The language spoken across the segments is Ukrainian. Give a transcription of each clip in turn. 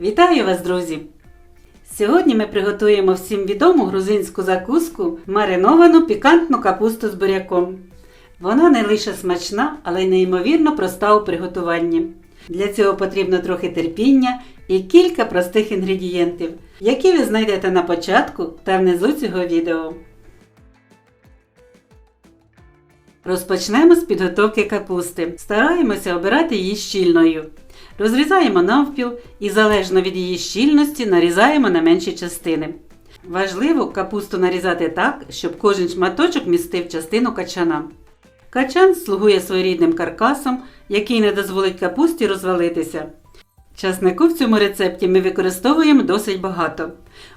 Вітаю вас, друзі! Сьогодні ми приготуємо всім відому грузинську закуску мариновану пікантну капусту з буряком. Вона не лише смачна, але й неймовірно проста у приготуванні. Для цього потрібно трохи терпіння і кілька простих інгредієнтів, які ви знайдете на початку та внизу цього відео. Розпочнемо з підготовки капусти. Стараємося обирати її щільною. Розрізаємо навпіл і залежно від її щільності нарізаємо на менші частини. Важливо капусту нарізати так, щоб кожен шматочок містив частину качана. Качан слугує своєрідним каркасом, який не дозволить капусті розвалитися. Часнику в цьому рецепті ми використовуємо досить багато.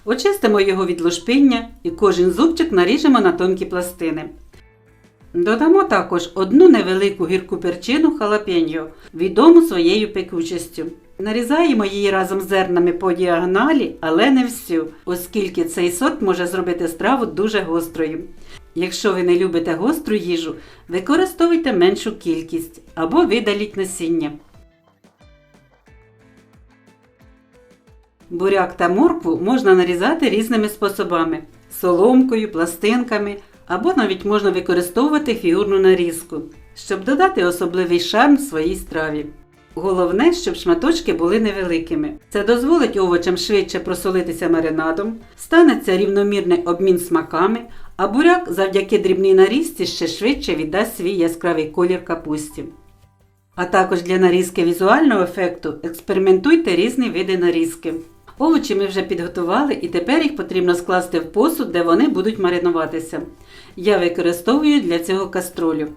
Очистимо його від лушпиння і кожен зубчик наріжемо на тонкі пластини. Додамо також одну невелику гірку перчину халапеньо, відому своєю пекучістю. Нарізаємо її разом з зернами по діагоналі, але не всю, оскільки цей сорт може зробити страву дуже гострою. Якщо ви не любите гостру їжу, використовуйте меншу кількість або видаліть насіння. Буряк та моркву можна нарізати різними способами: соломкою, пластинками або навіть можна використовувати фігурну нарізку, щоб додати особливий шарм своїй страві. Головне, щоб шматочки були невеликими. Це дозволить овочам швидше просолитися маринадом, станеться рівномірний обмін смаками, а буряк завдяки дрібній нарізці ще швидше віддасть свій яскравий колір капусті. А також для нарізки візуального ефекту експериментуйте різні види нарізки. Овочі ми вже підготували і тепер їх потрібно скласти в посуд, де вони будуть маринуватися. Я використовую для цього каструлю.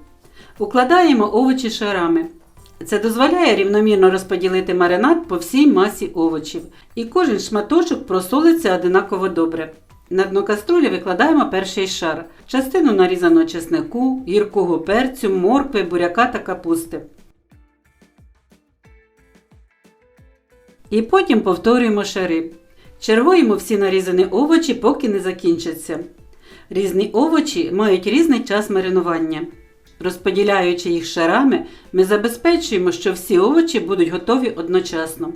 Укладаємо овочі шарами. Це дозволяє рівномірно розподілити маринад по всій масі овочів, і кожен шматочок просолиться одинаково добре. На дно каструлі викладаємо перший шар, частину нарізаного чеснику, гіркого перцю, моркви, буряка та капусти. І потім повторюємо шари. Чергуємо всі нарізані овочі, поки не закінчаться. Різні овочі мають різний час маринування. Розподіляючи їх шарами, ми забезпечуємо, що всі овочі будуть готові одночасно.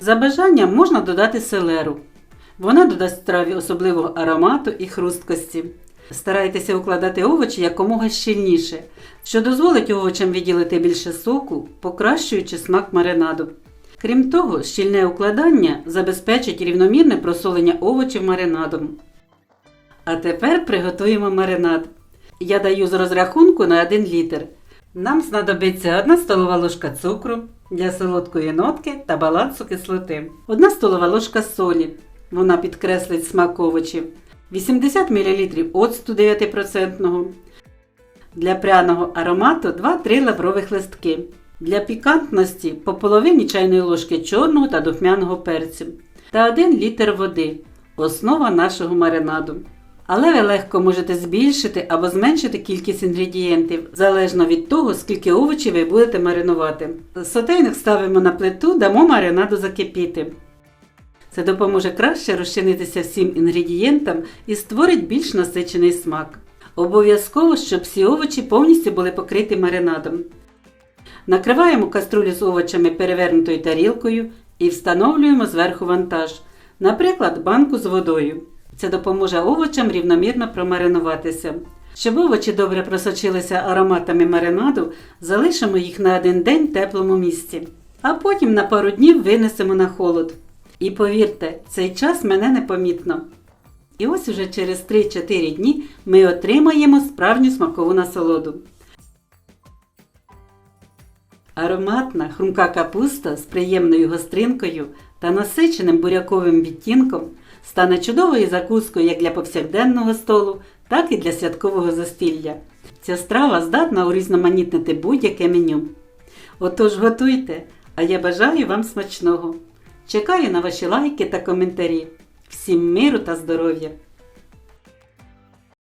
За бажанням можна додати селеру. Вона додасть страві особливого аромату і хрусткості. Старайтеся укладати овочі якомога щільніше, що дозволить овочам відділити більше соку, покращуючи смак маринаду. Крім того, щільне укладання забезпечить рівномірне просолення овочів маринадом. А тепер приготуємо маринад. Я даю з розрахунку на 1 літр. Нам знадобиться 1 столова ложка цукру для солодкої нотки та балансу кислоти, 1 столова ложка солі. Вона підкреслить смак овочів, 80 мл оцту 9%. Для пряного аромату 2-3 лаврових листки. Для пікантності по половині чайної ложки чорного та духмяного перцю та 1 літр води основа нашого маринаду. Але ви легко можете збільшити або зменшити кількість інгредієнтів, залежно від того, скільки овочів ви будете маринувати. Сотейник ставимо на плиту, дамо маринаду закипіти. Це допоможе краще розчинитися всім інгредієнтам і створить більш насичений смак. Обов'язково, щоб всі овочі повністю були покриті маринадом. Накриваємо каструлю з овочами перевернутою тарілкою і встановлюємо зверху вантаж, наприклад, банку з водою. Це допоможе овочам рівномірно промаринуватися. Щоб овочі добре просочилися ароматами маринаду, залишимо їх на один день в теплому місці, а потім на пару днів винесемо на холод. І повірте, цей час мене непомітно. І ось уже через 3-4 дні ми отримаємо справжню смакову насолоду. Ароматна хрумка капуста з приємною гостринкою та насиченим буряковим відтінком стане чудовою закускою як для повсякденного столу, так і для святкового застілля. Ця страва здатна урізноманітнити будь-яке меню. Отож готуйте, а я бажаю вам смачного. Чекаю на ваші лайки та коментарі. Всім миру та здоров'я!